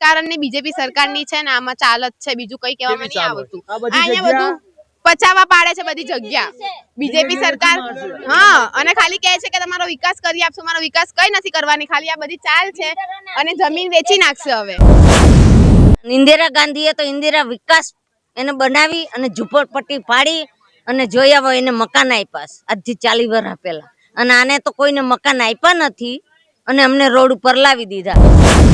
રાજકારણની BJP સરકારની છે ને આમાં ચાલત છે બીજું કઈ કહેવામાં નહીં આવતું. અહીંયા બધું પચાવા પાડે છે બધી જગ્યા. બીજેપી સરકાર હા અને ખાલી કહે છે કે તમારો વિકાસ કરી આપશો મારો વિકાસ કઈ નથી કરવાની ખાલી આ બધી ચાલ છે અને જમીન વેચી નાખશે હવે. ઇન્દિરા ગાંધીએ તો ઇન્દિરા વિકાસ એને બનાવી અને ઝૂંપડપટ્ટી પાડી અને જોયા હોય એને મકાન આપ્યા. આજથી ચાલી વર્ષ પહેલા. અને આને તો કોઈને મકાન આપ્યા નથી અને અમને રોડ ઉપર લાવી દીધા.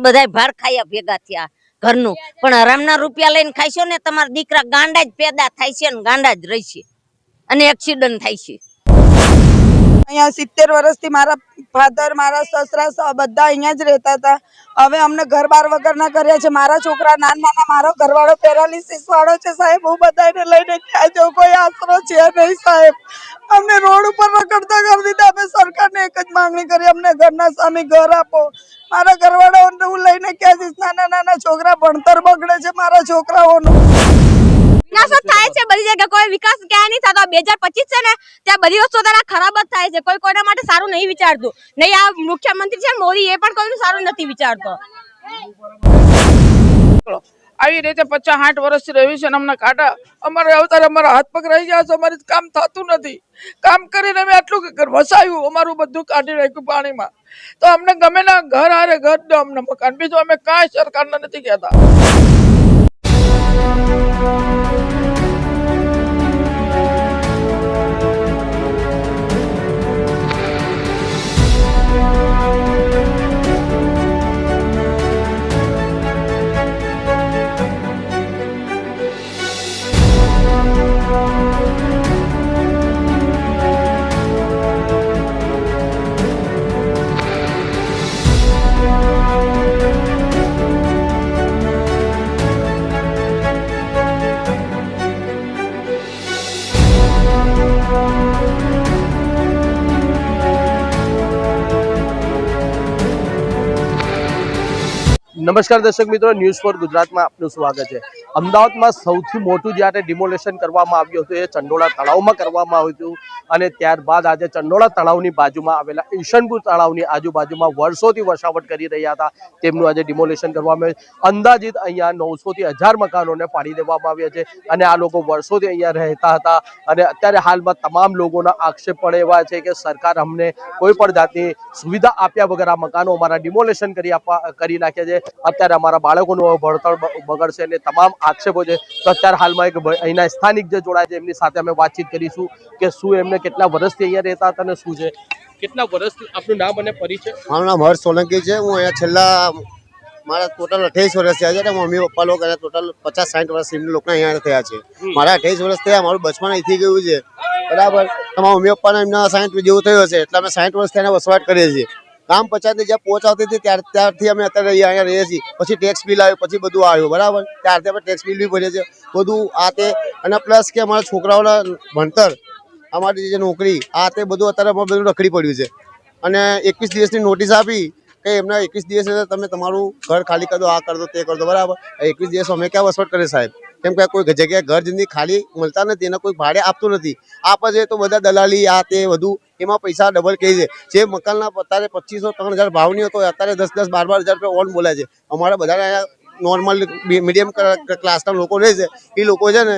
બધા ભાર ખાયા ભેગા થયા ઘરનું. પણ હરામના રૂપિયા લઈને ખાઈશો ને તમારા દીકરા ગાંડા જ પેદા થાય છે ને ગાંડા જ રહેશે. અને એક્સિડન્ટ થાય છે. અહીંયા સિત્તેર વર્ષથી મારા ફાધર મારા સસરા બધા અહીંયા જ રહેતા હતા. હવે અમને ઘર બાર વગરના કર્યા છે. મારા છોકરા નાના નાના મારો ઘરવાળો પેરાલિસિસ વાળો છે સાહેબ. હું બધાને લઈને ક્યાં જવું કોઈ આશરો છે નહીં સાહેબ. અમને રોડ ઉપર રખડતા કરી દીધા. અમે સરકારને એક જ માંગણી કરી. અમને ઘરના સામે ઘર આપો. મારા ઘરવાળાઓને હું લઈને ક્યાં જઈશ? નાના નાના છોકરા ભણતર બગડે છે મારા છોકરાઓનું. વિકાસ થાય છે બધી જગ્યાએ. કોઈ વિકાસ ક્યાંય નહીં થતો. બે હજાર પચીસ છે ને, ત્યાં બધી વસ્તુ તારા ખરાબ જ થાય છે. કોઈ કોઈના માટે સારું નહીં વિચારતું. નહીં, આ મુખ્યમંત્રી છે મોદી, એ પણ કોઈનું સારું નથી વિચારતો. આવી રીતે પચાસ આઠ વર્ષથી રહ્યું છે અમને કાઢા અમારે અવતારે અમારા હાથ પગ રહી ગયા છે, અમારે કામ થતું નથી. કામ કરીને અમે આટલું ઘર વસાવ્યું, અમારું બધું કાઢી રાખ્યું પાણીમાં. તો અમને ગમે ના ઘર હારે ઘર અમને મકાન. બીજું અમે કાંઈ સરકારને નથી કહેતા. નમસ્કાર દર્શક મિત્રો ન્યૂઝ ફોર ગુજરાતમાં આપનું સ્વાગત છે. અમદાવાદમાં સૌથી મોટું જ્યારે ડિમોલેશન કરવામાં આવ્યું હતું, એ ચંડોળા તળાવમાં કરવામાં આવ્યું હતું. અને ત્યારબાદ આજે ચંડોળા તળાવની બાજુમાં આવેલા ઈશનપુર તળાવની આજુબાજુમાં વર્ષોથી વસાવટ કરી રહ્યા હતા. તેમનું આજે ડિમોલેશન કરવામાં આવ્યું. અંદાજિત અહીંયા નવસોથી હજાર મકાનોને પાડી દેવામાં આવ્યા છે. અને આ લોકો વર્ષોથી અહીંયા રહેતા હતા. અને અત્યારે હાલમાં તમામ લોકોના આક્ષેપ પણ એવા છે કે સરકાર અમને કોઈ પણ જાતની સુવિધા આપ્યા વગર આ મકાનો અમારા ડિમોલેશન કરી આપવા, કરી નાખ્યા છે. અત્યારે અમારા બાળકોનું ભણતર બગડશે અને તમામ આક્ષેપો છે. તો અત્યારે હાલમાં એક અહીંના સ્થાનિક જે જોડાય છે એમની સાથે અમે વાતચીત કરીશું કે શું એમને કેટલા વર્ષથી અહીંયા રહેતા હતા અને શું છે. કેટલા વર્ષથી આપનું નામ અને પરિચય? મારું નામ હર્ષ સોલંકી છે. હું અહીંયા છેલ્લા મારા ટોટલ અઠ્યાવીસ વર્ષ થયા છે અને મમ્મી પપ્પા લોકો ટોટલ પચાસ સાઠ વર્ષ એમની લોકો અહીંયા થયા છે. મારા અઠ્યાવીસ વર્ષ થયા મારું બચપન અહીંથી ગયું છે. બરાબર? તમારા મમ્મી પપ્પાને એમના સાઠ જેવું થયું હશે. એટલે અમે સાઠ વર્ષ થયા વસવાટ કરીએ છીએ. ગામ પંચાયતને જ્યાં પહોંચાડતી હતી ત્યાર ત્યારથી અમે અત્યારે અહીંયા રહીએ છીએ. પછી ટેક્સ બિલ આવ્યું, પછી બધું આવ્યું, બરાબર? ત્યારથી અમે ટેક્સ બિલ બી ભરીએ છીએ. બધું આ તે અને પ્લસ કે અમારા છોકરાઓના ભણતર, અમારી જે નોકરી, આ તે બધું અત્યારે અમારે બધું રખડી પડ્યું છે. અને એકવીસ દિવસની નોટિસ આપી કે એમના એકવીસ દિવસ તમે તમારું ઘર ખાલી કરી આ કરી તે કરી બરાબર? એકવીસ દિવસ અમે ક્યાં વસવાટ કરીએ સાહેબ? કેમ કે કોઈ જગ્યાએ ઘર જિંદગી ખાલી મળતા નથી, એને કોઈ ભાડે આપતું નથી. આપે તો બધા દલાલી, આ તે બધું એમાં પૈસા ડબલ કહે છે. જે મકાનના અત્યારે પચીસો, ત્રણ હજાર ભાવની હતો અત્યારે દસ દસ, બાર બાર હજાર રૂપિયા ઓન બોલાય છે. અમારે બધા નોર્મલ મીડિયમ ક્લાસના લોકો રહે છે. એ લોકો છે ને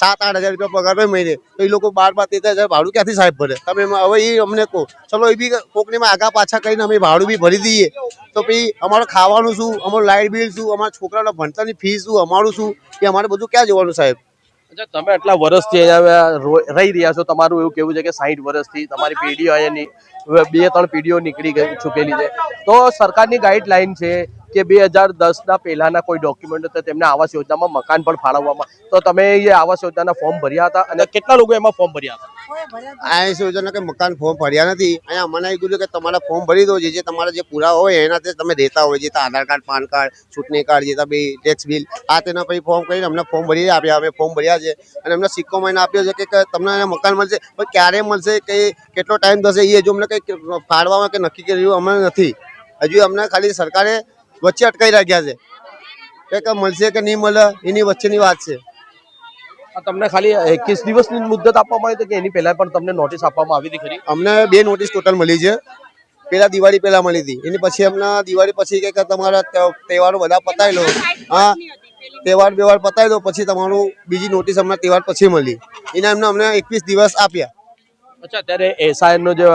સાત, આઠ હજાર રૂપિયા પગાર હોય મહિને. તો એ લોકો બાર બાર, તેર હજાર ભાડું ક્યાંથી સાહેબ ભરે? તમે હવે એ અમને કહો, ચલો, એ બી કોકનીમાં આગા પાછા કરીને અમે ભાડું બી ભરી દઈએ. તો પછી અમારું ખાવાનું શું? અમારું લાઇટ બિલ શું? અમારા છોકરાના ભણતરની ફી શું? અમારું શું? એ અમારે બધું ક્યાં જોવાનું સાહેબ? તમે આટલા વર્ષથી રહી રહ્યા છો. તમારું એવું કેવું છે કે સાઠ વર્ષથી તમારી પેઢીઓ અહીંયાની બે, ત્રણ પેઢીઓ નીકળી ગઈ ચૂકેલી છે. તો સરકારની ગાઈડલાઈન છે કે બે હજાર દસના પહેલાના કોઈ ડોક્યુમેન્ટ હતા તેમને આવાસ યોજનામાં મકાન પણ ફાળવવામાં. તો તમે એ આવાસ યોજનાના ફોર્મ ભર્યા હતા અને કેટલા લોકો એમાં ફોર્મ ભર્યા હતા? આ યોજના કે મકાન ફોર્મ ભર્યા નથી. અહીંયા અમને એવું કીધું કે તમારા ફોર્મ ભરી દો જે જે તમારા જે પૂરા હોય એનાથી તમે રહેતા હોય જે આધાર કાર્ડ પાન કાર્ડ ચૂંટણી કાર્ડ જે બી ટેક્સ બિલ આ તેના પછી ફોર્મ કરીને અમને ફોર્મ ભરી આપ્યા. અમે ફોર્મ ભર્યા છે અને અમને સિક્કો મહિને આપ્યો છે કે- કે તમને મકાન મળશે. પણ ક્યારે મળશે કે કેટલો ટાઈમ થશે એ હજુ અમને કંઈ ફાળવામાં કે નક્કી કર્યું અમને નથી. હજુ અમને ખાલી સરકારે વચ્ચે અટકાઈ રાખ્યા છે. કે મળશે કે નહીં મળે એની વચ્ચેની વાત છે. તમને ખાલી એકવીસ દિવસની મુદ્દત આપવામાં આવી હતી કે એની પહેલા પણ તમને નોટિસ આપવામાં આવી હતી ખરી? અમને બે નોટિસ ટોટલ મળી છે. પેલા દિવાળી પહેલા મળી હતી. એની પછી અમને દિવાળી પછી કે તમારા તહેવારો બધા પતાવી લો હા તહેવાર બેવાર પતાવી દો પછી તમારું બીજી નોટિસ અમને તહેવાર પછી મળી. એના એમને અમને એકવીસ દિવસ આપ્યા. અચ્છા, અત્યારે એસઆઈએનનો જે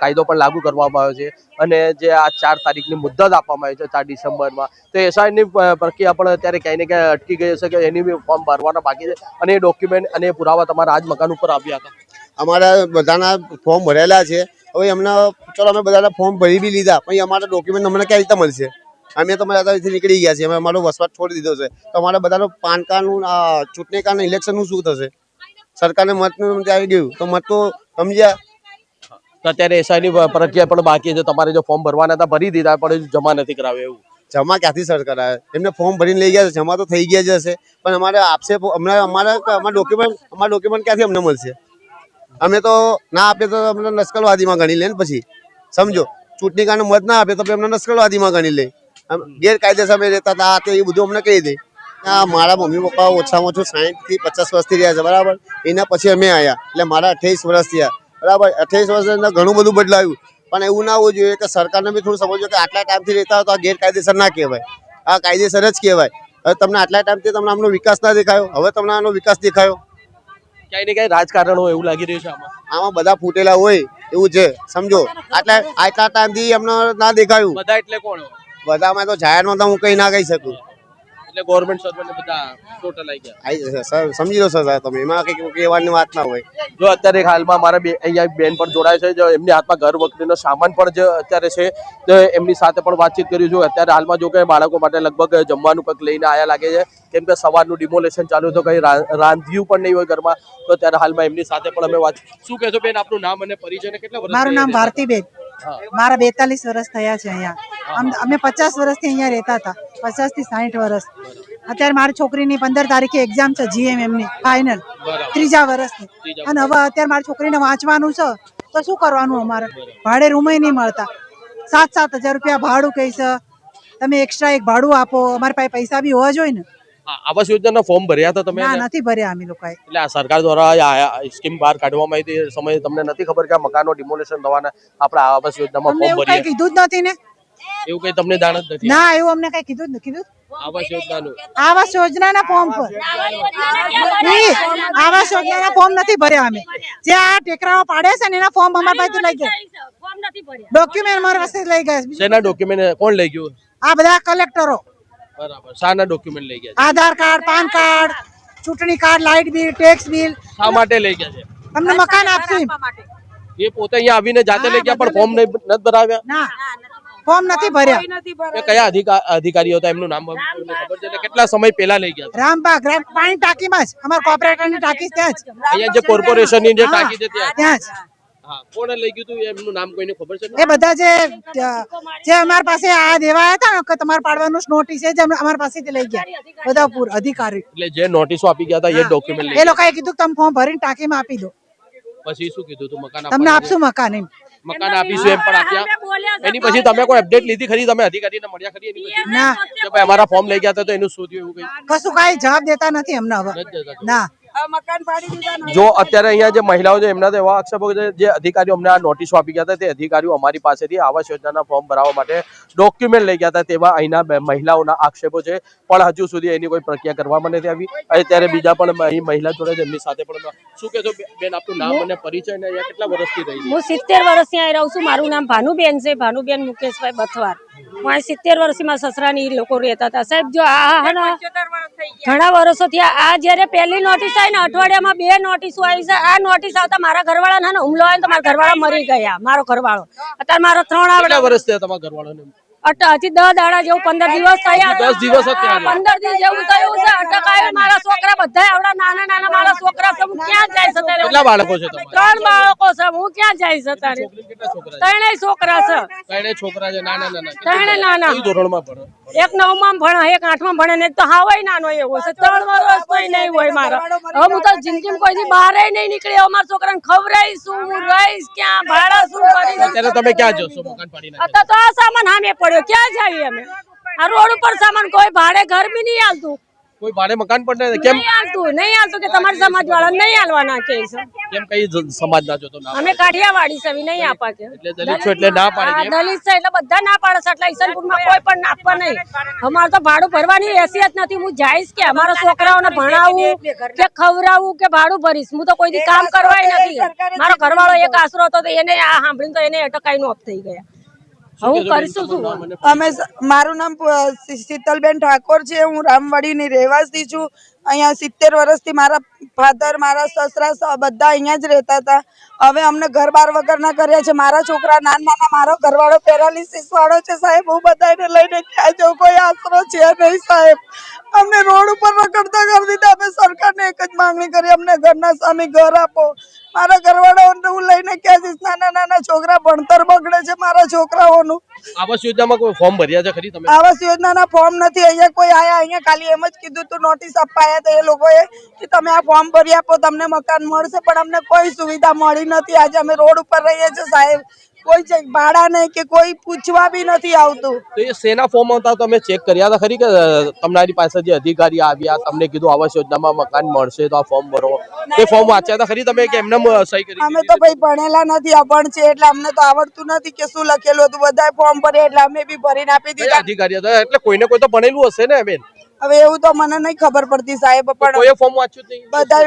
કાયદો પણ લાગુ કરવામાં આવ્યો છે અને જે આ ચાર તારીખની મુદ્દત આપવામાં આવી છે, ચાર ડિસેમ્બરમાં. તો એસઆઈએનની પ્રક્રિયા પણ અત્યારે ક્યાંય ને ક્યાંય અટકી ગઈ હશે કે એની બી ફોર્મ ભરવાના બાકી છે અને એ ડોક્યુમેન્ટ અને પુરાવા તમારા આજ મકાન ઉપર આવ્યા હતા. અમારા બધાના ફોર્મ ભરેલા છે. હવે અમને ચલો, અમે બધાના ફોર્મ ભરી બી લીધા, પણ અમારા ડોક્યુમેન્ટ અમને ક્યાં રીતે મળશે? અમે તો અમારા અહીંથી નીકળી ગયા છીએ, અમે અમારો વસવાટ છોડી દીધો છે. તો અમારા બધાનો પાન કાર્ડનું ચૂંટણી કાર્ડનું ઇલેક્શનનું શું થશે? સરકારને મતનું આવી ગયું. તો મત તો સમજ્યા. તો અત્યારે એસઆઈની પ્રક્રિયા પણ બાકી છે. તમારે જો ફોર્મ ભરવાના હતા ભરી દીધા પણ જમા નથી કરાવે એવું. જમા ક્યાંથી સરકાર આવે? એમને ફોર્મ ભરીને લઈ ગયા છે. જમા તો થઈ ગયા જ હશે. પણ અમારે આપશે હમણાં અમારા અમારા ડોક્યુમેન્ટ અમારા ડોક્યુમેન્ટ ક્યાંથી અમને મળશે? અમે તો ના આપીએ તો અમને નસ્કલવાદીમાં ગણી લે ને પછી. સમજો? ચૂંટણી કાર્ડ મત ના આપે તો અમને નસ્કલવાદીમાં ગણી લે. ગેરકાયદેસર અમે રહેતા હતા તે એ બધું અમને કહી દે. મારા મમ્મી પપ્પા ઓછામાં ઓછું સાઈઠથી પચાસ વર્ષથી રહ્યા છે બરાબર? એના પછી અમે આવ્યા એટલે મારા અઠ્યાવીસ વર્ષ થયા. બરાબર? અઠ્યાવીસ વર્ષ અંદર ઘણું બધું બદલાયું. પણ એવું ના હોવું જોઈએ કે સરકારને બી થોડું સમજવું કે આટલા ટાઈમથી રહેતા હોય તો આ ગેરકાયદેસર ના કહેવાય. આ કાયદેસર જ કહેવાય. હવે તમને આટલા ટાઈમથી તમને આમનો વિકાસ ના દેખાયો? હવે તમને આનો વિકાસ દેખાયો? ક્યાંય ને ક્યાંય રાજકારણ હોય એવું લાગી રહ્યું છે આમાં. આમાં બધા ફૂટેલા હોય એવું છે. સમજો? આટલા આટલા ટાઈમથી અમને ના દેખાયું. બધા એટલે કોણ બધામાં તો જાહેરમાં તો હું કઈ ના કહી શકું. એટલે ગવર્મેન્ટ સર્વન્ટ બધા ટોટલ આવી ગયા. આવી જશે. સર સમજી લો સર તમે. એમાં કઈ કહેવાની વાત ના હોય. જો અત્યારે હાલમાં મારા બે અહીંયા બેન પણ જોડાય છે જો એમની હાથમાં ઘર વખતેનો સામાન પણ જે અત્યારે છે તો એમની સાથે પણ વાતચીત કરી છું. અત્યારે હાલમાં જો કે બાળકો માટે લગભગ જમવાનું કંઈક લઈને આયા લાગે છે. કેમ કે સવારનું ડિમોલેશન ચાલુ તો કંઈ રાંધ્યું પણ નહીં હોય ઘરમાં તો ત્યારે હાલમાં એમની સાથે પણ અમે વાત શું કહેશો બેન આપનું નામ અને પરિચય કેટલા વર્ષ મારું નામ ભારતીબેન. મારા બેતાલીસ વર્ષ થયા છે અહીંયા. અમે પચાસ વર્ષથી અહીંયા રહેતા હતા. પચાસથી સાહીઠ વર્ષ અત્યારે મારી છોકરીની પંદર તારીખે એક્ઝામ છે જીએમએમની ફાઇનલ ત્રીજા વર્ષની અને હવે અત્યારે મારી છોકરીને વાંચવાનું છે તો શું કરવાનું અમારે? ભાડે રૂમે નહીં મળતા. સાત સાત હજાર રૂપિયા ભાડું કહી છે. તમે એક્સ્ટ્રા એક ભાડું આપો. અમારી પાસે પૈસા બી હોવા જોઈએ ને. આવાસ યોજનાના ફોર્મ ભર્યા હતા તમે ના નથી ભર્યા અમે લોકોએ. એટલે આ સરકાર દ્વારા સ્કીમ બહાર કાઢવામાં આવી સમય સમયે તમને નથી ખબર કે આ મકાનો ડિમોલેશન થવાના આપણા આવાસ યોજનામાં ફોર્મ ભર્યા કીધું જ નથી ને. એવું કઈ તમને જાણ જ નથી? ના એવું અમને કઈ કીધું જ નથી કીધું આવાસ યોજનાનું? આવાસ યોજનાના ફોર્મ પર. આવાસ યોજનાના ફોર્મ નથી ભર્યા અમે. જે આ ટેકરાઓ પાડે છે ને એના ફોર્મ અમારા પાસે લઈ ગયા. ડોક્યુમેન્ટ અમારા પાસે લઈ ગયા છે. શેના ડોક્યુમેન્ટ કોણ લઈ ગયું? આ બધા કલેક્ટરો. બરાબર. શાના ડોક્યુમેન્ટ લઈ ગયા આધાર કાર્ડ પાન કાર્ડ ચૂંટણી card light bill tax bill. શા માટે લઈ ગયા છે? તમને મકાન આપશું એ પોતે અહીંયા આવીને જાતે લઈ ગયા પણ ફોર્મ નથી ભરાવ્યા? ના. ફોર્મ નથી ભર્યા. કયા અધિકા- અધિકારીઓ હતા? એમનું નામ ખબર છે કેટલા સમય પહેલા લઈ ગયા રામબાગ રામ પાણી ટાંકીમાં જ. અમારા કોર્પોરેટરની ટાંકી ત્યાં જ. અહીંયા જે કોર્પોરેશનની જે ટાંકી છે ત્યાં ત્યાં જ. કોણે લઈ ગયું હતું એમનું નામ કોઈને ખબર છે? એ બધા જે જે અમારા પાસે આ દેવા હતા કે તમારે પાડવાનું નોટિસ છે જે અમે- પાસેથી લઈ ગયા. બધા પૂર અધિકારી. એટલે જે નોટિસો આપી ગયા હતા એ ડોક્યુમેન્ટ એ લોકોએ કીધું તમે ફોર્મ ભરીને ટાંકીમાં આપી દો. પછી શું કીધું હતું મકાન તમને આપશું મકાન એમ? મકાન આપીશું એમ પણ આપ્યા. એની પછી તમે કોઈ અપડેટ લીધી ખરી? તમે અધિકારીને મળ્યા ખરી એની પછી? ના. કે ભાઈ અમારા ફોર્મ લઈ ગયા હતા તો એનું શું થયું એવું કઈ? કશું કાંઈ જવાબ દેતા નથી અમને હવે. ના. જો અત્યારે અહીંયા જે મહિલાઓ છે એમના એવા આક્ષેપો છે જે અધિકારીઓ અમને આ નોટિસો આપી ગયા હતા તે અધિકારીઓ અમારી પાસેથી આવાસ યોજનાના ફોર્મ ભરાવવા માટે ડોક્યુમેન્ટ લઈ ગયા હતા તેવા અહીંના મહિલાઓના આક્ષેપો છે. પણ હજુ સુધી એની કોઈ પ્રક્રિયા કરવામાં નથી આવી. અત્યારે બીજા પણ અહીં મહિલા જોડે છે એમની સાથે પણ શું કહેશો બેન આપનું નામ અને પરિચય અને અહીંયા કેટલા વર્ષથી રહી હું સિત્તેર વર્ષથી અહીં રહું છું. મારું નામ ભાનુબેન છે. ભાનુબેન મુકેશભાઈ બથવાર. હું સિત્તેર વર્ષથી મારા સસરાની લોકો રહેતા હતા. સાહેબ જો આ હે ઘણા વર્ષો થયા. આ જ્યારે પહેલી નોટિસ આવી ને અઠવાડિયામાં બે નોટિસો આવી છે આ નોટિસ આવતા મારા ઘરવાળા ને હુમલો આવ્યો તો મારા ઘરવાળા મરી ગયા. મારો ઘરવાળો. અત્યારે મારો ત્રણ વર્ષ થયા તમારા ઘરવાળાને? હજી દસ દાડા જેવું પંદર દિવસ થયા દસ દિવસ. પંદર દિવસ જેવું થયું છે. અટકાયું મારા છોકરા બધા આવડા નાના નાના મારા છોકરા છે. હું ક્યાં જઈશ કેટલા બાળકો છે ત્રણ બાળકો છે. હું ક્યાં જઈશ અત્યારે કેટલા છોકરા છે? ત્રણેય છોકરા છે. ત્રણેય છોકરા છે. નાના નાના. ત્રણે નાના. ધોરણમાં ભણો? એક નવમાં ભણે એક આઠમાં ભણે ને તો હાવાય નાનો એવો છે. ત્રણ વર્ષ કોઈ નહીં હોય મારા. હવે હું તો જિંદગીમાં કોઈ બહાર નહીં નીકળી. અમારા છોકરાને ખવડાવીશું હું રહીશ ક્યાં? ભાડા શું કરીશ અત્યારે તમે ક્યાં જશો? મકાન પાડી અત્યારે તો આ સામાન સામે પડ્યો ક્યાં જઈએ અમે? આ રોડ ઉપર સામાન કોઈ ભાડે ઘર બી નહીં આવતું કોઈ ભાડે મકાન પણ નહીં કેમ? નહીં હાલતું નહીં હાલતું કે તમારા સમાજ વાળા નહીં હાલવાના કે કેમ કઈ સમાજ ના જોતો ના અમે કાઠિયાવાડી સવી નહીં આપા કે. એટલે દલિત છો એટલે ના પાડે છે દલિત છે એટલે બધા ના પાડે છે એટલે ઈસનપુરમાં કોઈ પણ આપવા નહીં. અમારે તો ભાડું ભરવાની હેસિયત નથી હું જઈશ કે અમારા છોકરાઓને ભણાવું કે ખવરાવું કે ભાડું ભરીશ. હું તો કોઈ દી કામ કરવાય નથી. મારો ઘરવાળો એક આશરો હતો તો એને આ સાંભળીને તો એને અટકાઈ નો અપ થઈ ગયા. હું કરશું શું? અમે મારું નામ શીતલબેન ઠાકોર છે. હું રામવાડીની રહેવાસી છું. અહીંયા સિત્તેર વર્ષથી મારા ફાધર મારા સસરા બધા અહીંયા જ રહેતા હતા. હવે અમને ઘર બાર વગરના કર્યા છે. મારા છોકરા નાના નાના મારો ઘરવાળો પેરાલિસિસ વાળો છે સાહેબ. હું બધાને લઈને ક્યાં જાઉં. કોઈ આશરો છે નહીં સાહેબ. અમને રોડ ઉપર રખડતા કરી દીધા. અમે સરકારને એક જ માંગણી કરી. અમને ઘરના સામે ઘર આપો. મારા ઘરવાળાઓને હું લઈને ક્યાં જઈશ? નાના નાના છોકરા ભણતર બગડે છે મારા છોકરાઓનું. આવાસ યોજનામાં કોઈ ફોર્મ ભર્યા છે ખરી તમે? આવાસ યોજનાના ફોર્મ નથી. અહીંયા કોઈ આયા. અહીંયા ખાલી એમ જ કીધું તું નોટિસ અપાયા હતા એ લોકોએ કે તમે આ ફોર્મ ભરી આપો તમને મકાન મળશે પણ અમને કોઈ સુવિધા મળી નથી. આજે અમે રોડ ઉપર રહીએ છીએ સાહેબ. કોઈ ભાડા નહીં કે કોઈ પૂછવા બી નથી આવતું. તો એ સેના ફોર્મ હતા તમે ચેક કર્યા હતા ખરી કે તમારી પાસે જે અધિકારી આવ્યા તમને કીધું આવાસ યોજનામાં મકાન મળશે તો આ ફોર્મ ભરો. એ ફોર્મ વાંચ્યા હતા ખરી તમે કે એમને સહી કરી અમે તો ભાઈ ભણેલા નથી અભણ છે એટલે અમને તો આવડતું નથી કે શું લખેલું હતું. બધાએ ફોર્મ ભરે એટલે અમે બી ભરીને આપી દીધા. અધિકારી હતા? એટલે કોઈને કોઈ તો ભણેલું હશે ને બેન? હવે એવું તો મને નહીં ખબર પડતી સાહેબ પણ ફોર્મ વાંચ્યું બધા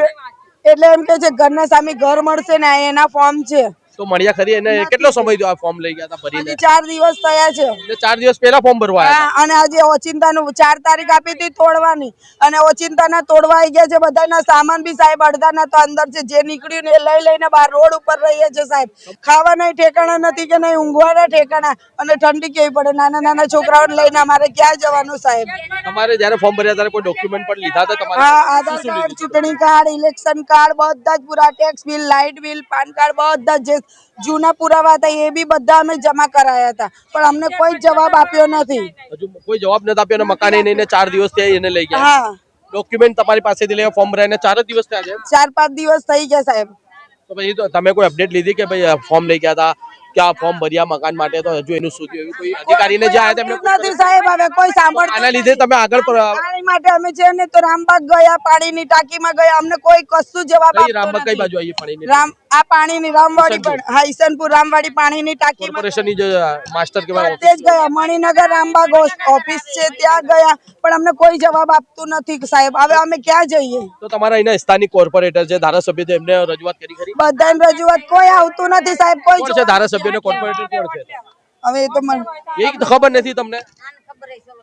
એટલે એમ કે છે ઘરના સામે ઘર મળશે ને આ એના ફોર્મ છે. તો મળ્યા ખરી એને કેટલો સમય થયો. આ ફોર્મ લઈ ગયા હતા ભરીને? ચાર દિવસ થયા છે. એટલે ચાર દિવસ પહેલા ફોર્મ ભરવા આવ્યા અને આજે ઓચિંતાનું ચાર તારીખ આપી હતી તોડવાની. અને ઓચિંતાના તોડવા આવી ગયા છે બધાના સામાન બી સાહેબ અડધાના તો અંદર છે. જે નીકળ્યું ને એ લઈ લઈને બહાર રોડ ઉપર રહીએ છે સાહેબ. ખાવાના ઠેકાણા નથી કે નહીં ઊંઘવાના ઠેકાણા. અને ઠંડી કેવી પડે? નાના નાના છોકરાઓને લઈને અમારે ક્યાં જવાનું સાહેબ? અમારે તમારે જયારે ફોર્મ ભર્યા ત્યારે કોઈ ડોક્યુમેન્ટ પણ લીધા હતા તમારે? હા આધાર કાર્ડ ચૂંટણી કાર્ડ ઇલેક્શન કાર્ડ બધા જ પૂરા tax bill light bill PAN card બધા જ જે જૂના પુરાવા હતા એ બી બધા અમે જમા કરાયા હતા. પણ અમને કોઈ જવાબ આપ્યો નથી. હજુ કોઈ જવાબ નથી આપ્યો અને મકાને ચાર દિવસ થયા એને લઈ ગયા. હા. ડોક્યુમેન્ટ તમારી પાસેથી ફોર્મ ભરાઈને ચાર જ દિવસ થયા છે. ચાર પાંચ દિવસ થઈ ગયા સાહેબ. તો પછી તો તમે કોઈ અપડેટ લીધી કે ભાઈ ફોર્મ લઈ ગયા હતા? કે આ ફોર્મ ભર્યા મકાન માટે? તો હજુ એનું સુધી એવું કોઈ અધિકારીને જે આયા તેમને નથી સાહેબ હવે કોઈ સાંભળતું આના લીધે તમે આગળ પર પાણી માટે અમે છે ને તો રામબાગ ગયા પાણીની ટાંકીમાં ગયા અમને કોઈ કશું જવાબ કઈ નથી રામબાગ કઈ બાજુ આવી પાણીની? રામ આ પાણીની રામવાડી પણ હા ઈસનપુર રામવાડી પાણીની ટાંકી કોર્પોરેશનની જે માસ્ટર કેવાય તે જ ગયા. મણિનગર રામબાગ ઓફિસ છે ત્યાં ગયા. પણ અમને કોઈ જવાબ આપતું નથી સાહેબ. હવે અમે ક્યાં જઈએ? તો તમારા અહીંના સ્થાનિક કોર્પોરેટર છે ધારાસભ્ય છે એમને રજૂઆત કરી ખરી? બધાને રજૂઆત કોઈ આવતું નથી સાહેબ. કોઈ છે? ધારાસભ્ય ને કોર્પોરેટર કોણ છે? હવે એ તો મને એ તો ખબર નથી તમને.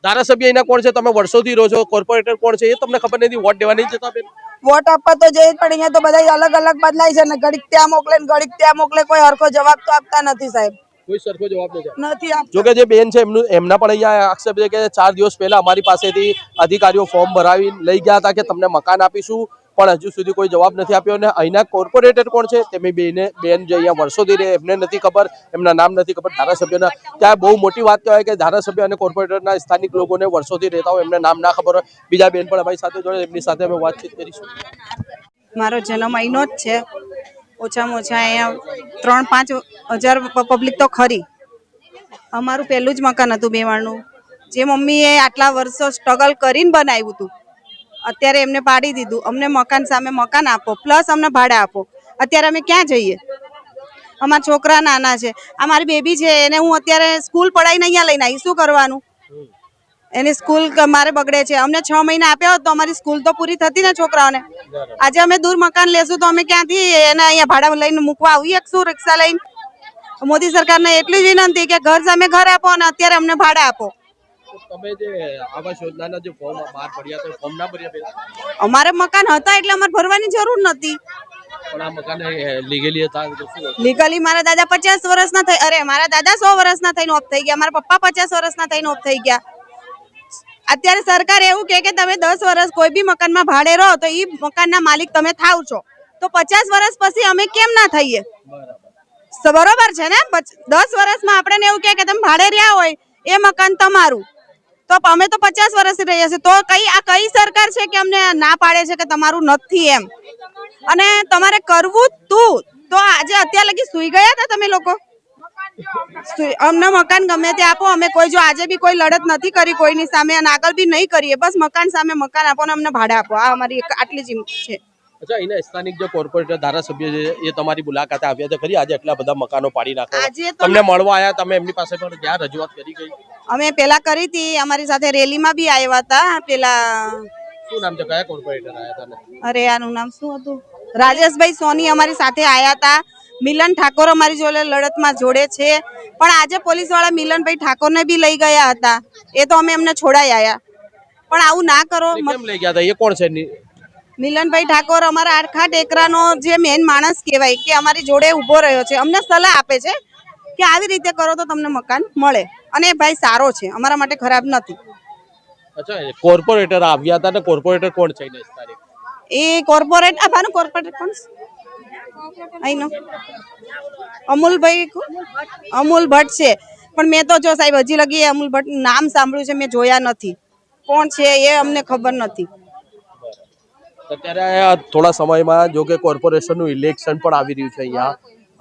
ધારાસભ્ય એના કોણ છે? તમે વર્ષોથી રહો છો. કોર્પોરેટર કોણ છે? એ તમને ખબર નથી? વોટ દેવાની છે જતા બેન વોટ આપવા તો જઈએ પણ અહીંયા તો બધા અલગ અલગ બદલાય છે ને ઘડીક ત્યાં મોકલે ને ઘડીક ત્યાં મોકલે કોઈ હરખો જવાબ તો આપતા નથી સાહેબ. કોઈ સરખો જવાબ નથી જો કે જે બેન છે એમનું એમના પણ અહીંયા આક્ષેપ છે કે ચાર દિવસ પહેલા અમારી પાસેથી અધિકારીઓ ફોર્મ ભરાવી લઈ ગયા હતા કે તમને મકાન આપીશું. પણ હજુ સુધી કોઈ જવાબ નથી આપ્યો અને અહીંના કોર્પોરેટર કોણ છે તેમની બેને બેન જે અહીંયા વર્ષોથી રહે, એમને નથી ખબર, એમના નામ નથી ખબર, ધારાસભ્યના. ત્યાં બહુ મોટી વાત કહેવાય કે ધારાસભ્ય અને કોર્પોરેટરના સ્થાનિક લોકોને વર્ષોથી રહેતા હોય, એમને નામ ના ખબર હોય. બીજા બેન પણ અમારી સાથે જોડે, એમની સાથે અમે વાતચીત કરીશું. મારો જન્મ અહીંનો જ છે. ઓછામાં ઓછા અહીંયા ત્રણ પાંચ હજાર પબ્લિક તો ખરી. અમારું પહેલું જ મકાન હતું બે જે મમ્મીએ આટલા વર્ષો સ્ટ્રગલ કરીને બનાવ્યું હતું. અત્યારે એમને પાડી દીધું. અમને મકાન સામે મકાન આપો, પ્લસ અમને ભાડે આપો. અત્યારે અમે ક્યાં જઈએ? અમારા છોકરા નાના છે. આ મારી બેબી છે, એને હું અત્યારે સ્કૂલ પડાવીને અહીંયા લઈને આવી. શું કરવાનું? એની સ્કૂલ મારે બગડે છે. અમને છ મહિના આપ્યા હોત તો અમારી સ્કૂલ તો પૂરી થતી ને છોકરાઓને. આજે અમે દૂર મકાન લેશું તો અમે ક્યાંથી એને અહીંયા ભાડા લઈને મૂકવા આવીએ શું, રિક્ષા લઈને? મોદી સરકારને એટલી જ વિનંતી કે ઘર સામે ઘર આપો અને અત્યારે અમને ભાડા આપો. તમે જે આવાસ યોજનાના જે ફોર્મ બહાર પડ્યા હતા ફોર્મ ના ભર્યા પહેલા? અમારે મકાન હતા એટલે અમારે ભરવાની જરૂર નથી પણ આ મકાન લીગેલી હતા તો શું હતું? લીગલી મારા દાદા પચાસ વર્ષના થઈ અરે મારા દાદા સો વર્ષના થઈને ઓફ થઈ ગયા મારા પપ્પા પચાસ વર્ષના થઈને ઓફ થઈ ગયા. અત્યારે સરકાર એવું કહે કે તમે દસ વર્ષ કોઈ બી મકાનમાં ભાડે રહો તો એ મકાનના માલિક તમે થાવ છો. તો પચાસ વર્ષ પછી અમે કેમ ના થઈએ? સ- બરોબર છે ને? દસ વર્ષમાં આપણે એવું કહે કે તમે ભાડે રહ્યા હોય એ મકાન તમારું. તો અમે તો પચાસ વર્ષથી રહીએ છીએ. તો કઈ આ કઈ સરકાર છે કે અમને ના પાડે છે કે તમારું નથી એમ? અને તમારે કરવું તું. તો આજે અત્યાર લગી સુઈ ગયા હતા તમે લોકો? અમને મકાન ગમે તે આપો. અમે કોઈ જો આજે બી કોઈ લડત નથી કરી કોઈની સામે અને આગળ બી નહીં કરીએ. બસ મકાન સામે મકાન આપો અને અમને ભાડા આપો. આ અમારી આટલી જ છે. અચ્છા અહીંના સ્થાનિક જે કોર્પોરેટર ધારાસભ્ય છે એ તમારી મુલાકાતે આવ્યા છે. ખરી આજે એટલા બધા મકાનો પાડી નાખો તમને મળવા આયા તમે એમની પાસે પણ ક્યાં રજૂઆત કરી ગઈ? અમે પેલા કરી હતી અમારી સાથે રેલીમાં બી આવ્યા હતા પેલા શું નામ છે? કયા કોર્પોરેટર આયા હતા? અરે આનું નામ શું હતું? રાજેશભાઈ સોની અમારી સાથે આયા હતા. મિલન ઠાકોર અમારી જોડે લડતમાં જોડે છે. પણ આજે પોલીસવાળા મિલનભાઈ ઠાકોરને બી લઈ ગયા હતા. એ તો અમે એમને છોડાઈ આયા. પણ આવું ના કરો કેમ લઈ ગયા હતા? એ કોણ છે ની- મિલનભાઈ ઠાકોર અમારા આખા ટેકરાનો જે મેન માણસ કહેવાય કે અમારી જોડે ઊભો રહ્યો છે. અમને સલાહ આપે છે કે આવી રીતે કરો તો તમને મકાન મળે. અને એ ભાઈ સારો છે. અમારા માટે ખરાબ નથી. અચ્છા કોર્પોરેટર આવ્યા હતા ને કોર્પોરેટર કોણ છે એ કોર્પોરેટ આ ભાનું કોર્પોરેટ કોણ આઈ અહીંનો અમૂલભાઈ અમૂલ ભટ્ટ છે. પણ મેં તો જો સાહેબ હજી લગી અમૂલ ભટ્ટ નામ સાંભળ્યું છે મેં જોયા નથી. કોણ છે એ અમને ખબર નથી. અત્યારે થોડા સમયમાં જો કે કોર્પોરેશનનું ઇલેક્શન પણ આવી રહ્યું છે અહીંયા.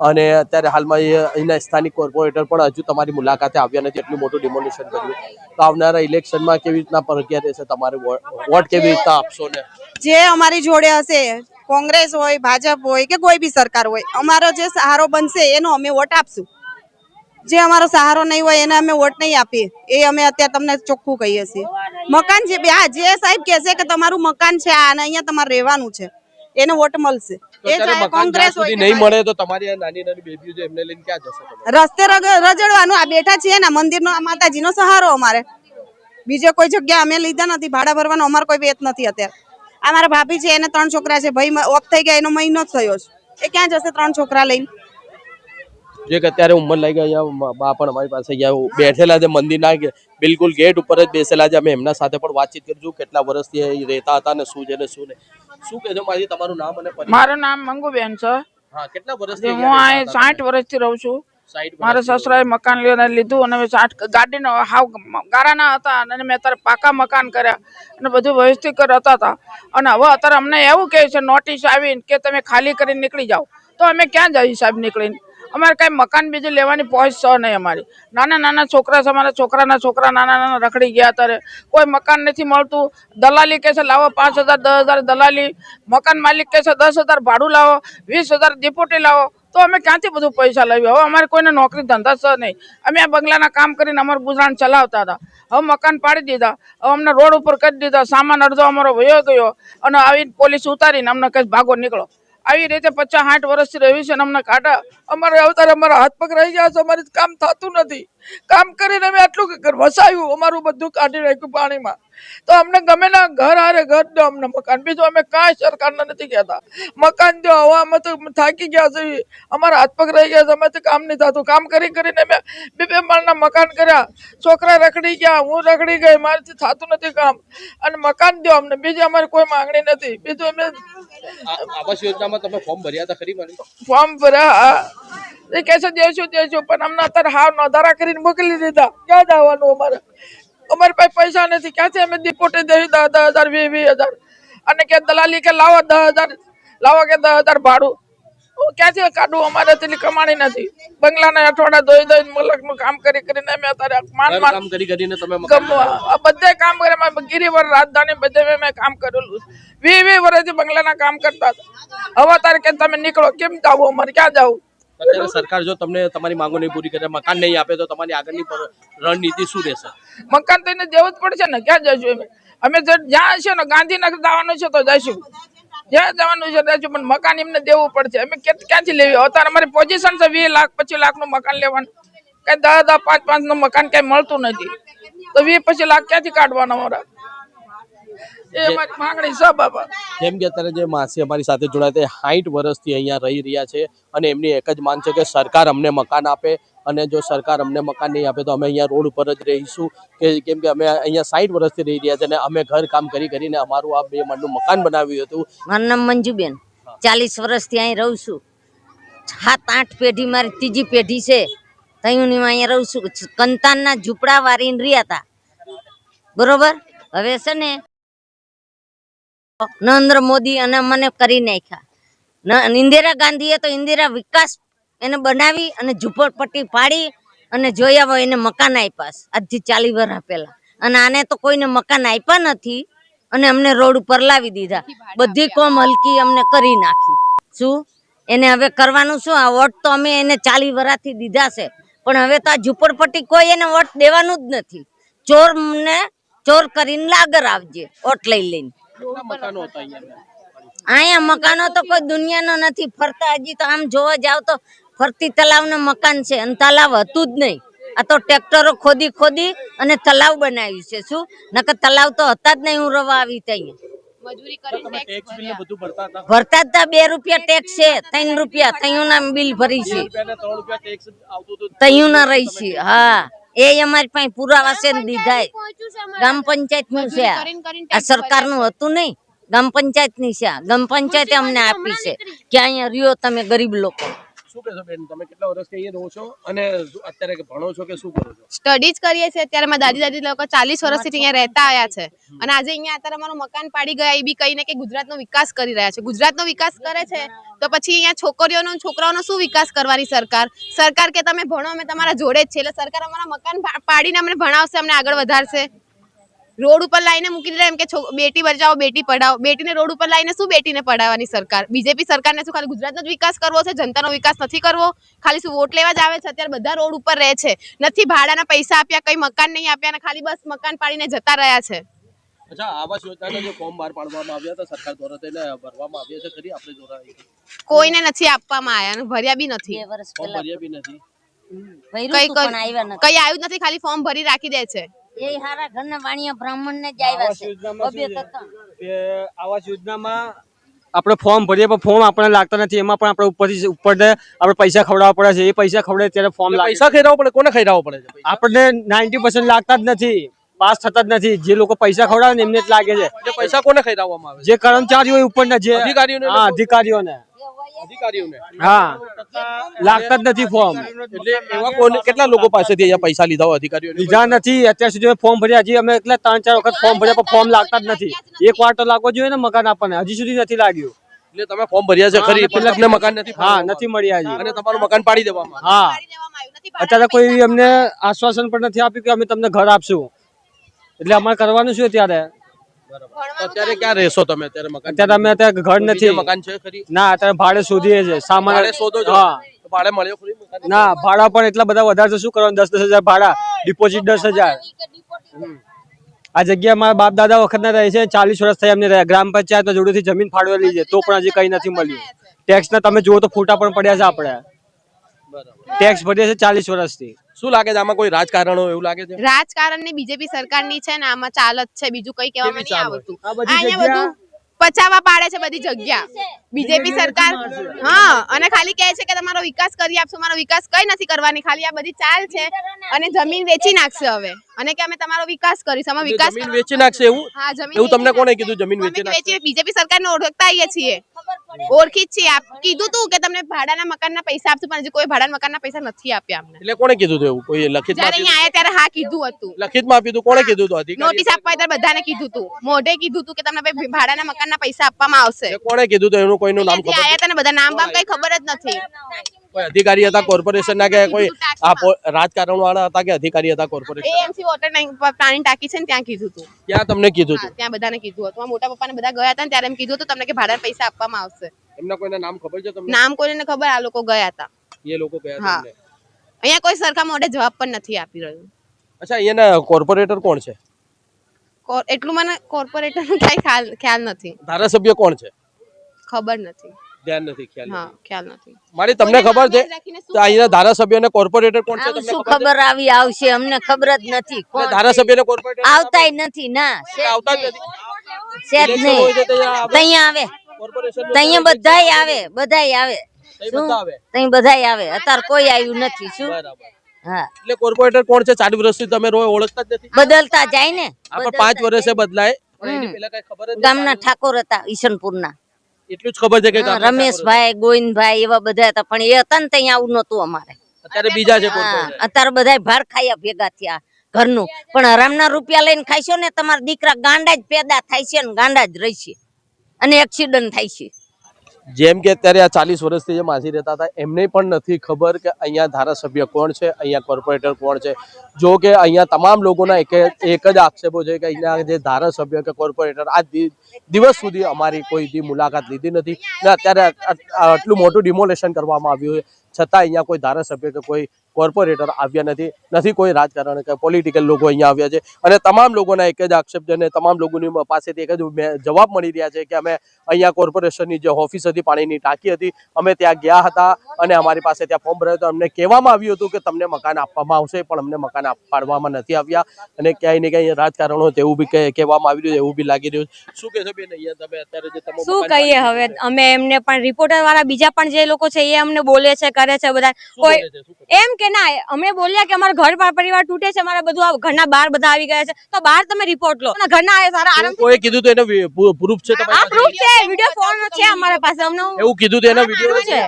અને અત્યારે હાલમાં અહીંના સ્થાનિક કોર્પોરેટર પણ હજુ તમારી મુલાકાતે આવ્યા નથી એટલું મોટું ડિમોલિશન કર્યું. તો આવનારા ઇલેક્શનમાં કેવી રીતના પ્રક્રિયા રહેશે તમારે વોટ કેવી રીતના આપશો ને? જે અમારી જોડે હશે, કોંગ્રેસ હોય, ભાજપ હોય કે કોઈ બી સરકાર હોય, અમારો જે સહારો બનશે એનો અમે વોટ આપશું. જે અમારો સહારો નહીં હોય એને અમે વોટ નહીં આપીએ. એ અમે અત્યારે તમને ચોખ્ખું કહીએ છીએ. મકાન જે હા જે સાહેબ કહેશે કે તમારું મકાન છે આ અને અહીંયા તમારે રહેવાનું છે એને વોટ મળશે. એ ચાહે કોંગ્રેસ હોય નહીં મળે તો તમારી આ નાની નાની બેબીઓ છે એમને લઈને ક્યાં જશો રસ્તે રજડવાનું આ બેઠા છીએ ને મંદિરનો માતાજીનો સહારો અમારે. બીજે કોઈ જગ્યા અમે લીધા નથી ભાડા ભરવાનો અમારો કોઈ વેત નથી અત્યારે. આ મારા ભાભી છે એને ત્રણ છોકરા છે. ભાઈ ઓફ થઈ ગયા એનો મહિનો જ થયો છે. એ ક્યાં જશે ત્રણ છોકરા લઈને? જે કે અત્યારે ઉંમર લઈ ગયા બા પણ અમારી પાસે અહીંયા બેઠેલા છે મંદિરના બિલકુલ ગેટ ઉપર જ બેસેલા છે. અમે એમના સાથે પણ વાતચીત કરીશું કેટલા વર્ષથી અહીં રહેતા હતા ને શું છે ને શું ને શું કહેજો માજી તમારું નામ અને મારું નામ મંગુબેન છે. હા કેટલા વર્ષથી હું અહીં સાઠ વર્ષથી રહું છું. મારા સસરાએ મકાન લીધું અને સાઠ ગાડીનો હાવ ગારાના હતા અને મેં અત્યારે પાકા મકાન કર્યા અને બધું વ્યવસ્થિત કરતા હતા. અને હવે અત્યારે અમને એવું કહે છે નોટિસ આવીને કે તમે ખાલી કરીને નીકળી જાઓ. તો અમે ક્યાં જઈએ સાહેબ નીકળીને? અમારે કાંઈ મકાન બીજું લેવાની પહોંચ છે નહીં અમારી. નાના નાના છોકરા છે, અમારા છોકરાના છોકરા નાના નાના રખડી ગયા ત્યારે કોઈ મકાન નથી મળતું. દલાલી કહે છે, લાવો પાંચ હજાર, દસ હજાર દલાલી. મકાન માલિક કહે છે, દસ હજાર ભાડું લાવો, વીસ હજાર ડિપોટી લાવો. તો અમે ક્યાંથી બધું પૈસા લાવીએ હવે અમારે કોઈને નોકરી ધંધા છે નહીં. અમે આ બંગલાના કામ કરીને અમારું ગુજરાન ચલાવતા હતા. હવે મકાન પાડી દીધા. હવે અમને રોડ ઉપર કરી દીધા. સામાન અડધો અમારો વયો ગયો. અને આવી પોલીસ ઉતારીને અમને કહે ભાગો, નીકળો. આવી રીતે પચાસ આઠ વર્ષથી રહ્યું છે અમને કાંટા અમારે અવતારે અમારા હાથ પગ રહી ગયા છે, અમારે કામ થતું નથી. કામ કરીને અમે આટલું વસાયું અમારું બધું કાઢી નાખ્યું પાણીમાં. તો અમને ગમે ના ઘર હારે ઘર દો, અમને મકાન. બીજું અમે કાંઈ સરકારને નથી કહેતા. મકાન દો, હવે અમે તો થાકી ગયા છે. અમારા હાથ પગ રહી ગયા છે, અમે તો કામ નહીં થતું. કામ કરી કરીને અમે બે બે માળના મકાન કર્યા. છોકરા રખડી ગયા, હું રખડી ગઈ, મારાથી થતું નથી કામ. અને મકાન દો અમને. બીજી અમારી કોઈ માંગણી નથી. બીજું અમે આવાસ યોજનામાં તમે ફોર્મ ભર્યા હતા ખરી મને ફોર્મ ભર્યા એ કહે છે દેશું દેશું પણ અમને અત્યારે હાવ નોંધારા કરીને મોકલી દીધા. ક્યાં જવાનું અમારે? અમારી પાસે પૈસા નથી. ક્યાંથી અમે ડિપોટી દેવી દસ દસ હજાર, વીસ વીસ હજાર. અને કે દલાલી કે લાવો દસ હજાર. લાવો કે દસ હજાર ભાડું. ક્યાંથી કાઢું અમારે તેટલી કમાણી નથી? બંગલાના અઠવાડા ધોઈ ધોઈ મલકનું કામ કરી કરીને અમે અત્યારે ઘર કામ કરી કરીને તમે બધે કામ કરે ગિરિવર રાજધાની બધે મેં મેં કામ કરેલું વી વી વર્ષથી બંગલાના કામ કરતા હતા. હવે તારે કે તમે નીકળો કેમ જાવ અમારે? ક્યાં જાવું અત્યારે સરકાર જો તમને તમારી માંગો નહીં પૂરી કરે મકાન નહીં આપે તો તમારી આગળની રણનીતિ શું રહેશે? મકાન તો એને દેવું જ પડશે ને ક્યાં જઈશું અમે? અમે જ્યાં હશે ને ગાંધીનગર જવાનું છે તો જઈશું. જ્યાં જવાનું છે જઈશું પણ મકાન એમને દેવું પડશે. અમે ક્યાંથી લેવી? અત્યારે અમારી પોઝિશન છે વીસ લાખ પચીસ લાખનું મકાન લેવાનું. કઈ દસ દસ પાંચ પાંચનું મકાન કઈ મળતું નથી. તો વીસ પચીસ લાખ ક્યાંથી કાઢવાના અમારા? જેમ કે અત્યારે જે માસી અમારી સાથે જોડાયા તે સાઠ વર્ષથી અહીંયા રહી રહ્યા છે અને એમની એક જ માંગ છે કે સરકાર અમને મકાન આપે. અને જો સરકાર અમને મકાન નહીં આપે તો અમે અહીંયા રોડ ઉપર જ રહીશું. કે કેમ કે અમે અહીંયા સાઠ વર્ષથી રહી રહ્યા છે અને અમે ઘર કામ કરી કરીને અમારું આ બે માળનું મકાન બનાવ્યું હતું. મારું નામ મંજુબેન. ચાલીસ વર્ષથી અહીં રહું છું. સાત આઠ પેઢી મારી ત્રીજી પેઢી છે. તયુંની અહીંયા રહું છું. કંતાનના ઝૂંપડા વારીને રહ્યા હતા. બરોબર? હવે છે ને નરેન્દ્ર મોદી અને મને કરી નાખ્યા. ઇન્દિરા ગાંધીએ તો ઇન્દિરા વિકાસ એને બનાવી અને ઝૂંપડપટ્ટી પાડી અને જોયા હોય એને મકાન આપ્યા આજથી ચાલી વર્ષ પહેલા. અને આને તો કોઈને મકાન આપ્યા નથી અને અમને રોડ ઉપર લાવી દીધા. બધી કોમ હલકી અમને કરી નાખી. શું? એને હવે કરવાનું શું? આ વોટ તો અમે એને ચાલી વર્ષથી દીધા છે. પણ હવે તો આ ઝૂંપડપટ્ટી કોઈ એને વોટ દેવાનું જ નથી. ચોર ને ચોર કરીને લાગર આવજે વોટ લઈ લઈને. અહીંયા મકાનો તો કોઈ દુનિયાનો નથી. ફરતા હજી તો આમ જોવા જાવ તો ફરતી તલાવનું મકાન છે અને તલાવ હતું જ નહીં. આ તો ટ્રેક્ટરો ખોદી ખોદી અને તલાવ બનાવ્યું છે. શું? નકર તલાવ તો હતા જ નહીં હું રવા આવી ત્યાં. ભરતા હતા? બે રૂપિયા ટેક્સ છે ત્રણ રૂપિયા તૈયુંના બિલ ભરી છે. રૂપિયા ને ત્રણ રૂપિયા ટેક્સ આવતું હતું. તૈયુંના રહી છે હા. એ અમારી પાસે પુરાવા છે ને દીધા ગ્રામ પંચાયતનું છે આ. સરકારનું હતું નહીં. ગ્રામ પંચાયતની છે આ. ગ્રામ પંચાયતે અમને આપી છે. કે અહીંયા રહ્યો તમે ગરીબ લોકો? શું કહેશો બેન? તમે કેટલા વર્ષથી અહીંયા રહો છો? અને અત્યારે ભણો છો કે શું કરો છો? સ્ટડી કરીએ છીએ. અત્યારે મારા દાદી દાદી લોકો ચાલીસ વર્ષથી અહીંયા રહેતા આવ્યા છે. અને આજે અહીંયા અત્યારે અમારું મકાન પાડી ગયા એ બી કહીને કે ગુજરાતનો વિકાસ કરી રહ્યા છે. ગુજરાતનો વિકાસ કરે છે તો પછી અહીંયા છોકરીઓનો છોકરાઓનો શું વિકાસ કરવાની સરકાર? સરકાર કે તમે ભણો, અમે તમારા જોડે જ છે એટલે સરકાર અમારા મકાન પાડીને અમને ભણાવશે, અમને આગળ વધારશે. રોડ ઉપર લાઈને મૂકી દીધા એમ કે છો- બેટી બચાવો બેટી પઢાવો. બેટીને રોડ ઉપર લાઈને શું બેટીને પઢાવવાની સરકાર? બીજેપી સરકારને શું ખાલી ગુજરાતનો જ વિકાસ કરવો છે? જનતાનો વિકાસ નથી કરવો? ખાલી શું વોટ લેવા જ આવે છે? અત્યારે બધા રોડ ઉપર રહે છે. નથી ભાડાના પૈસા આપ્યા કઈ મકાન નહીં આપ્યા અને ખાલી બસ મકાન પાડીને જતા રહ્યા છે. અચ્છા આવાસ યોજનાના જે ફોર્મ બહાર પાડવામાં આવ્યા હતા સરકાર દ્વારા તેને ભરવામાં આવ્યા છે ખરી? આપણે દ્વારા કોઈને નથી આપવામાં આવ્યા ભર્યા બી નથી. બે વર્ષ ફોર્મ પહેલા ભર્યા બી નથી. કઈ આવ્યા નથી. કઈ આવ્યું જ નથી ખાલી ફોર્મ ભરી રાખી દે છે. એ હારા ઘરના વાણિયા બ્રાહ્મણ ને જ આવ્યા છે. આવાસ યોજનામાં આપણે ફોર્મ ભરીએ પણ ફોર્મ આપણને લાગતા નથી. એમાં પણ આપણે ઉપરથી ઉપર આપણે પૈસા ખવડાવવા પડે છે. એ પૈસા ખવડાવે ત્યારે ફોર્મ પૈસા ખેરાવો પડે? કોને ખેરાવો પડે છે? આપણને નાઇન્ટી પર્સન્ટ લાગતા જ નથી. પાસ થતા જ નથી. જે લોકો પૈસા ખવડાવે ને એમને જ લાગે છે. પૈસા કોને ખેડાવવામાં આવે? જે કર્મચારીઓ હોય ઉપરના જે અધિકારીઓને અધિકારીઓને. અધિકારીઓને? હા. લાગતા જ નથી ફોર્મ એટલે એવા કોને કેટલા લોકો પાસેથી અહીંયા પૈસા લીધા હોય અધિકારીઓ લીધા નથી. અત્યાર સુધી ફોર્મ ભર્યા. હજી અમે એટલા ત્રણ ચાર વખત ફોર્મ ભર્યા પણ ફોર્મ લાગતા જ નથી. એક વાર તો લાગવો જોઈએ ને મકાન આપણને. હજી સુધી નથી લાગ્યું. એટલે તમે ફોર્મ ભર્યા છે ખરી પણ તમને મકાન નથી હા નથી મળ્યા હજી. અને તમારું મકાન પાડી દેવામાં. હા. અત્યારે કોઈ અમને આશ્વાસન પણ નથી આપ્યું કે અમે તમને ઘર આપશું. એટલે અમારે કરવાનું શું અત્યારે? અત્યારે ક્યાં રહેશો તમે? અત્યારે મકાન અત્યારે અમે અત્યારે ઘર નથી. મકાન છે ખરી? ના અત્યારે ભાડે શોધીએ છે સામાન ભાડે શોધો છો? હા. ભાડે મળ્યો ખરી મકાન? ના ભાડા પણ એટલા બધા વધારે તો શું કરવાનું? દસ દસ હજાર ભાડા. ડિપોઝિટ દસ હજાર. આ જગ્યા મારા બાપ દાદા વખત ના રહે છે. ચાલીસ વર્ષ થયા એમને રહ્યા. ગ્રામ પંચાયત જોડેથી જમીન ફાળવેલી છે. તો પણ હજી કઈ નથી મળ્યું. ટેક્સ ના તમે જુઓ તો ફોટા પણ પડ્યા છે આપણે ટેક્સ ભરીએ છે ચાલીસ વર્ષથી. શું લાગે છે? આમાં કોઈ રાજકારણો એવું લાગે છે? રાજકારણ ને બીજેપી સરકારની છે ને આમાં ચાલત છે બીજું કઈ કહેવામાં નહીં આવતું. અહીંયા બધું પાડે છે બધી જગ્યા. બીજેપી સરકાર હા અને ખાલી કહે છે કે તમારો વિકાસ કરી આપશો મારો વિકાસ કઈ નથી કરવાની ખાલી આ બધી ચાલ છે અને જમીન વેચી નાખશે હવે. અને કે અમે તમારો વિકાસ કરીશું અમે વિકાસ વેચી નાખશે એવું? હા જમીન એવું તમને કોણે કીધું જમીન વેચી નાખશે? બીજેપી સરકારને ઓળખતા આવીએ છીએ. ઓળખી જ છે આપ કીધું તું કે તમને ભાડાના મકાનના પૈસા આપશું પણ હજી કોઈ ભાડાના મકાનના પૈસા નથી આપ્યા અમને. એટલે કોણે કીધું હતું એવું? કોઈ લખિત જ્યારે અહીંયા ત્યારે હા કીધું હતું? લખિતમાં આપ્યું હતું કોણે કીધું હતું? અધિકારી નોટિસ આપવા ત્યારે બધાને કીધું તું. મોઢે કીધું તું કે તમને ભાઈ ભાડાના મકાનના પૈસા આપવામાં આવશે. કોણે કીધું હતું એનું કોઈનું નામ ખબર આયા તને બધા નામ બામ કઈ ખબર જ નથી. કોઈ અધિકારી હતા કોર્પોરેશન ના કે કોઈ રાજકારણ વાળા હતા કે અધિકારી હતા કોર્પોરેશન? એએમસી વોટર પાણી ટાંકી છે ને ત્યાં કીધું હતું ત્યાં તમને કીધું હતું ત્યાં બધાને કીધું હતું. મોટા પપ્પાને બધા ગયા હતા ત્યારે એમ કીધું હતું તમને કે ભાડા પૈસા આપવામાં આવશે. એમના કોઈને નામ ખબર છે તમને? નામ કોઈને ખબર આ લોકો ગયા હતા. એ લોકો ગયા હતા અહીંયા કોઈ સરખા મોઢે જવાબ પણ નથી આપી રહ્યું. અચ્છા અહીંયાના કોર્પોરેટર કોણ છે? એટલું મને કોર્પોરેટરનું કઈ ખ્યાલ ખ્યાલ નથી. ધારાસભ્ય કોણ છે? ખબર નથી. ધ્યાન નથી ખ્યાલ હા ખ્યાલ નથી. મારી તમને ખબર છે તો અહીંના ધારાસભ્ય અને કોર્પોરેટર કોણ છે તમને શું ખબર આવી આવશે? અમને ખબર જ નથી કોણ ધારાસભ્ય અને કોર્પોરેટર આવતાય નથી ના આવતા જ નથી. છે જ Election હોય છે નહીં. તૈયા આવે. તૈયા બધાય આવે બધાય આવે. તઈ બધાય આવે. અત્યારે કોઈ આવ્યું નથી શું? હા. એટલે કોર્પોરેટર કોણ છે? ચાર વર્ષથી તમે રો ઓળખતા જ નથી. બદલતા જાય ને. આપણે પાંચ વર્ષે બદલાય. ગામના ઠાકોર હતા ઈશનપુરના. એટલું જ ખબર છે કે રમેશભાઈ ગોવિંદભાઈ એવા બધા હતા પણ એ હતા ને ત્યાં આવું નતું અમારે. અત્યારે બીજા છે અત્યારે બધા ભાર ખાયા ભેગા થયા ઘરનું. પણ હરામના રૂપિયા લઈને ખાઈશો ને તમારા દીકરા ગાંડા જ પેદા થાય છે ને ગાંડા જ રહેશે અને એક્સિડન્ટ થાય છે. જેમ કે અત્યારે આ ચાલીસ વર્ષથી જે માસી રહેતા હતા, એમને પણ નથી ખબર કે અહીંયા ધારાસભ્ય કોણ છે, અહીંયા કોર્પોરેટર કોણ છે. જો કે અહીંયા તમામ લોકોના એક એક જ આક્ષેપો છે કે અહીંયા જે ધારાસભ્ય કે કોર્પોરેટર આ દિવસ સુધી અમારી કોઈ મુલાકાત લીધી નથી. ને અત્યારે આટલું મોટું ડિમોલેશન કરવામાં આવ્યું છે. છતાં અહીંયા કોઈ ધારાસભ્ય કે કોઈ કોર્પોરેટર આવ્યા નથી. નથી કોઈ રાજકારણ કે પોલિટિકલ લોકો અહીંયા આવ્યા છે. અને તમામ લોકોના એક જ આક્ષેપ છે અને તમામ લોકોની પાસેથી એક જ જવાબ મળી રહ્યા છે કે અમે અહીંયા કોર્પોરેશનની જે ઓફિસ હતી પાણીની ટાંકી હતી અમે ત્યાં ગયા હતા અને અમારી પાસે ત્યાં ફોર્મ ભરાયું હતું. અમને કહેવામાં આવ્યું હતું કે તમને મકાન આપવામાં આવશે પણ અમને મકાન પાડવામાં નથી આવ્યા. અને ક્યાંય ને ક્યાંય રાજકારણો તેવું બી કહે- કહેવામાં આવી રહ્યું છે એવું બી લાગી રહ્યું છે. શું કહેશો બેન અહીંયા તમે અત્યારે જે શું કહીએ હવે? અમે એમને પણ રિપોર્ટર વાળા બીજા પણ જે લોકો છે એ અમને બોલે છે કરે છે બધા. કોઈ? એમ કે ના અમે બોલ્યા કે અમારા ઘર પરિવાર તૂટે છે અમારા બધું ઘરના બહાર બધા આવી ગયા છે. તો બહાર તમે રિપોર્ટ લો. ઘરના સારા આરામ કોઈ કીધું તો એને પ્રૂફ છે આ પ્રૂફ છે વિડિયો ફોન છે અમારા પાસે અમને એવું કીધું તો એના વીડિયો છે?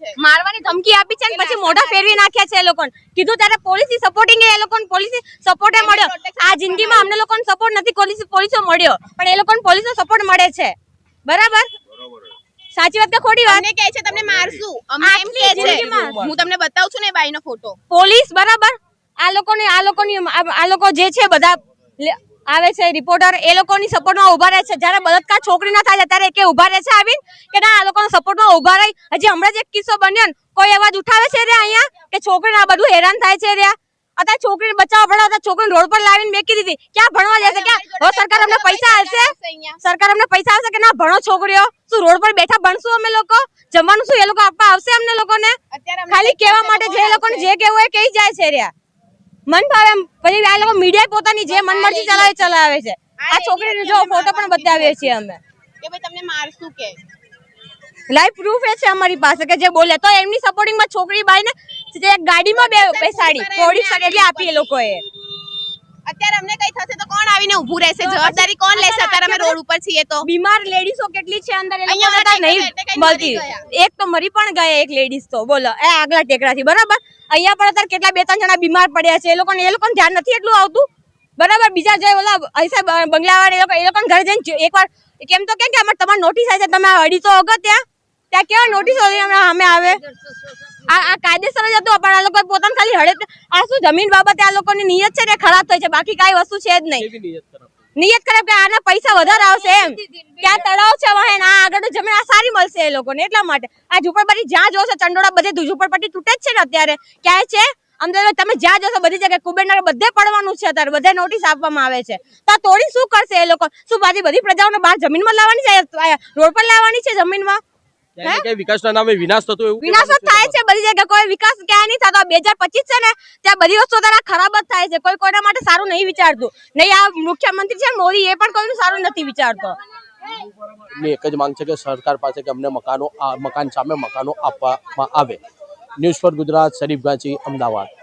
છે. મારવાની ધમકી આપી છે ને પછી મોઢા ફેરવી નાખ્યા છે એ લોકોને. કીધું ત્યારે પોલીસી સપોર્ટિંગ એ લોકોને પોલીસી સપોર્ટ મળ્યો. આ જિંદગીમાં અમને લોકોને સપોર્ટ નથી પોલીસ પોલીસો મળ્યો. પણ એ લોકોને પોલીસનો સપોર્ટ મળે છે. બરાબર? સાચી વાત કે ખોટી વાત? અમને કહે છે તમને મારશું. અમને એમ કહે છે. હું તમને બતાવું છું ને બાઈનો ફોટો. પોલીસ બરાબર? આ લોકોને આ લોકોની આ લોકો જે છે બધા આવે છે રિપોર્ટર એ લોકોની સપોર્ટમાં ઊભા રહે છે. જ્યારે બળાત્કાર છોકરી ના થાય ત્યારે કે ઊભા રહે છે આવીને કે ના આ લોકોના સપોર્ટમાં ઊભા રહી. હજી હમણાં જ એક કિસ્સો બન્યો ને કોઈ અવાજ ઉઠાવે છે રે અહીંયા? કે છોકરીના આ બધું હેરાન થાય છે રે અત્યારે છોકરીને બચાવવા પડે હતા છોકરીને રોડ પર લાવીને મેકી દીધી. ક્યાં ભણવા જશે? ક્યાં? સરકાર અમને પૈસા આપશે? સરકાર અમને પૈસા આવશે કે ના ભણો છોકરીઓ? શું રોડ પર બેઠા ભણશું અમે લોકો? જમવાનું શું એ લોકો આપવા આવશે અમને લોકોને? ખાલી કહેવા માટે જે લોકોને જે કહેવું હોય કહી જાય છે રહ્યા મન ભાવે પછી આ લોકો મીડિયા પોતાની જે મન મરજી ચલાવે ચલાવે છે. આ છોકરીનો જો ફોટો પણ બતાવીએ છીએ અમે. કે ભાઈ તમને મારશું કે? લાઈવ પ્રૂફ એ છે અમારી પાસે કે જે બોલે. તો એમની સપોર્ટિંગમાં છોકરી બાઈને જે ગાડીમાં બે બેસાડી પોલીસ સગડી આપી એ લોકોએ. અત્યારે અમને કઈ થશે તો કોણ આવીને ઊભું રહેશે? જવાબદારી કોણ લેશે? અત્યારે અમે રોડ ઉપર છીએ તો. બીમાર લેડીઝો કેટલી છે અંદર? એ લોકો નહીં. મળતી એક તો મરી પણ ગયા એક લેડીઝ તો. બોલો એ આગલા ટેકરાથી બરાબર? અહીંયા પણ અત્યારે કેટલા બે ત્રણ જણા બીમાર પડ્યા છે. એ લોકોને એ લોકોને ધ્યાન નથી એટલું આવતું? બરાબર? બીજા જે ઓલા અહીંસા બંગલાવાળા એ લોકો એ લોકોને ઘરે જઈને એકવાર કેમ તો કેમ કે અમારે તમારે નોટિસ આવી છે તમે તો અગર ત્યાં ત્યાં કેવા નોટિસ અમે આવે? આ આ કાયદેસર જ હતું પણ આ લોકો પોતાને ખાલી હડે આ શું જમીન બાબતે આ લોકોની નિયત છે ને ખરાબ થઈ છે? બાકી કાંઈ વસ્તુ છે જ નહીં. નિયત ખરાબ? કરે કે આના પૈસા વધારે આવશે એમ. ત્યાં તળાવ છે વહે આ આગળ જમીન આ સારી મળશે એ લોકોને એટલા માટે. આ ઝુંપડપટ્ટી જ્યાં જોશો ચંડોળા બધે ઝુંપડપટ્ટી તૂટે જ છે ને અત્યારે. ક્યાંય છે? અમદાવાદ તમે જ્યાં જોશો બધી જગ્યાએ કુબેરનગર બધે પડવાનું છે અત્યારે. બધે નોટિસ આપવામાં આવે છે. તો તોડી શું કરશે એ લોકો? શું બાકી બધી પ્રજાઓને બહાર જમીનમાં લાવવાની છે? રોડ પર લાવવાની છે જમીનમાં? વિકાસના નામે વિનાશ થતો એવું વિનાશ જ થાય છે બધી જગ્યાએ. કોઈ વિકાસ ક્યાંય નહીં થતો. બે હજાર પચીસ છે ને ત્યાં બધી વસ્તુ તારા ખરાબ જ થાય છે. કોઈ કોઈના માટે સારું નહીં વિચારતું. નહીં આ મુખ્યમંત્રી છે મોદી એ પણ કોઈનું સારું નથી વિચારતો. એક જ માંગ છે કે સરકાર પાસે કે અમને મકાનો આ મકાન સામે મકાનો આપવામાં આવે. News for Gujarat Sharif Ganchi Ahmedabad.